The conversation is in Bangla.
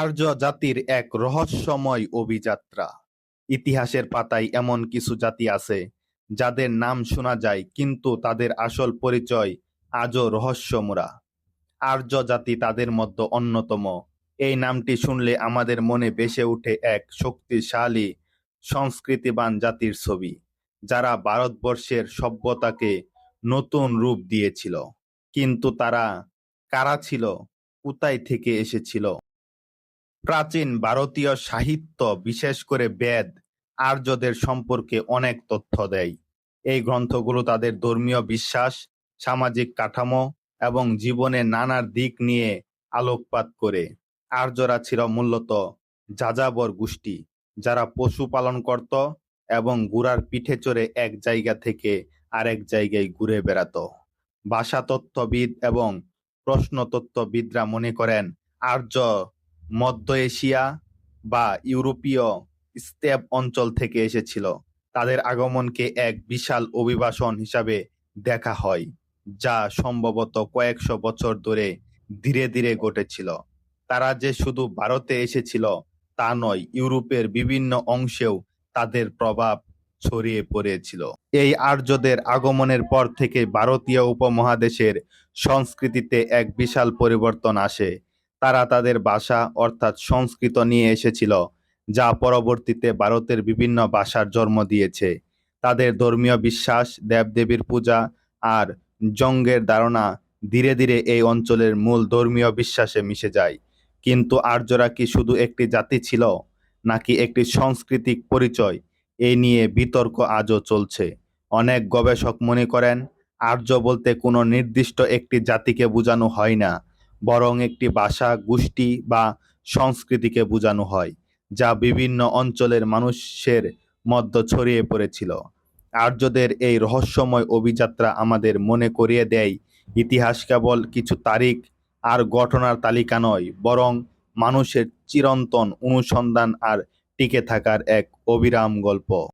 আর্য জাতির এক রহস্যময় অভিযাত্রা। ইতিহাসের পাতায় এমন কিছু জাতি আছে, যাদের নাম শোনা যায়, কিন্তু তাদের আসল পরিচয় আজও রহস্যমোড়া। আর্য জাতি তাদের মধ্যে অন্যতম। এই নামটি শুনলে আমাদের মনে বেসে ওঠে এক শক্তিশালী, সংস্কৃতিবান জাতির ছবি, যারা ভারতবর্ষের সভ্যতাকে নতুন রূপ দিয়েছিল। কিন্তু তারা কারা ছিল? কোথায় থেকে এসেছিল? প্রাচীন ভারতীয় সাহিত্য, বিশেষ করে বেদ, আর্যদের সম্পর্কে অনেক তথ্য দেয়। এই গ্রন্থগুলো তাদের ধর্মীয় বিশ্বাস, সামাজিক কাঠামো এবং জীবনের নানার দিক নিয়ে আলোকপাত করে। আর্যরা ছিল মূলত যাযাবর গোষ্ঠী, যারা পশু পালন করত এবং ঘোড়ার পিঠে চড়ে এক জায়গা থেকে আরেক জায়গায় ঘুরে বেড়াতো। ভাষাতত্ত্ববিদ এবং প্রশ্নতত্ত্ববিদরা মনে করেন, আর্য মধ্য এশিয়া বা ইউরোপীয় স্টেপ অঞ্চল থেকে এসেছিল। তাদের আগমনকে এক বিশাল অভিবাসন হিসাবে দেখা হয়, যা সম্ভবত কয়েকশো বছর ধরে ধীরে ধীরে ঘটেছিল। তারা যে শুধু ভারতে এসেছিল তা নয়, ইউরোপের বিভিন্ন অংশেও তাদের প্রভাব ছড়িয়ে পড়েছিল। এই আর্যদের আগমনের পর থেকে ভারতীয় উপমহাদেশের সংস্কৃতিতে এক বিশাল পরিবর্তন আসে। তারা তাদের ভাষা অর্থাৎ সংস্কৃত নিয়ে এসেছিল, যা পরবর্তীতে ভারতের বিভিন্ন ভাষার জন্ম দিয়েছে। তাদের ধর্মীয় বিশ্বাস, দেবদেবীর পূজা আর জঙ্গের ধারণা ধীরে ধীরে এই অঞ্চলের মূল ধর্মীয় বিশ্বাসে মিশে যায়। কিন্তু আর্যরা কি শুধু একটি জাতি ছিল, নাকি একটি সাংস্কৃতিক পরিচয়? এই নিয়ে বিতর্ক আজও চলছে। অনেক গবেষক মনে করেন, আর্য বলতে কোনো নির্দিষ্ট একটি জাতিকে বোঝানো হয় না। বরং একটি ভাষা, গোষ্ঠী বা সংস্কৃতিকে বোঝানো হয়, যা বিভিন্ন অঞ্চলের মানুষের মধ্যে ছড়িয়ে পড়েছিল। আর্যদের এই রহস্যময় অভিযাত্রা আমাদের মনে করিয়ে দেয়, ইতিহাস কেবল কিছু তারিখ আর ঘটনার তালিকা নয়, বরং মানুষের চিরন্তন অনুসন্ধান আর টিকে থাকার এক অবিরাম গল্প।